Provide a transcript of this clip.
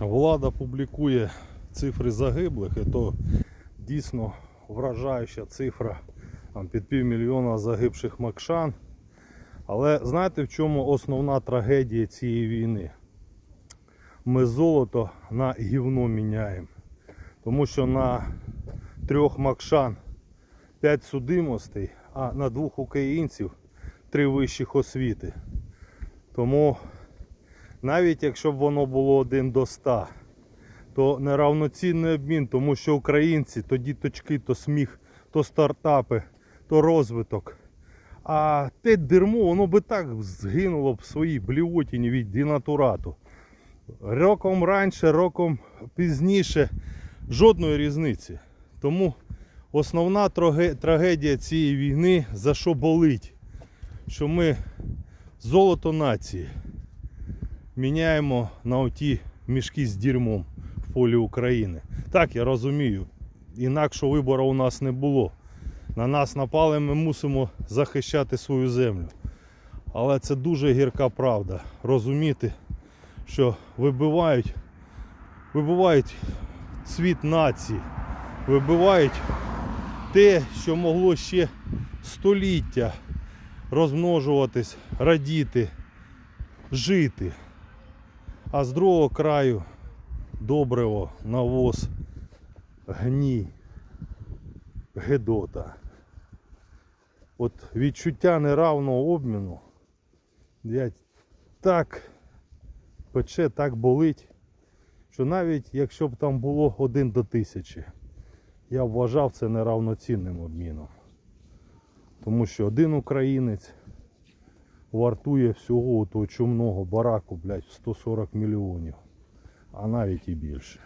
влада публікує цифри загиблих, і то дійсно вражаюча цифра там, під півмільйона загибших макшан. Але знаєте в чому основна трагедія цієї війни? Ми золото на гівно міняємо. Тому що на трьох макшан 5 судимостей, а на двох українців три вищих освіти. Тому навіть якщо б воно було один до 100, то неравноцінний обмін, тому що українці то діточки, то сміх, то стартапи, то розвиток. А те дерьмо, воно би так згинуло б в своїй блівотіні від дінатурату. Роком раніше, роком пізніше жодної різниці. Тому основна трагедія цієї війни, за що болить, що ми золото нації міняємо на оті мішки з дерьмом в полі України. Так, я розумію. Інакшого вибору у нас не було. На нас напали, ми мусимо захищати свою землю. Але це дуже гірка правда. Розуміти, що вибивають, вибивають цвіт нації, вибивають те, що могло ще століття розмножуватись, радіти, жити. А з другого краю добриво, навоз, гній, гедота. От відчуття неравного обміну, так пече, так болить, що навіть якщо б там було один до тисячі, я б вважав це неравноцінним обміном. Тому що один українець вартує всього того чумного бараку, блядь, 140 мільйонів, а навіть і більше.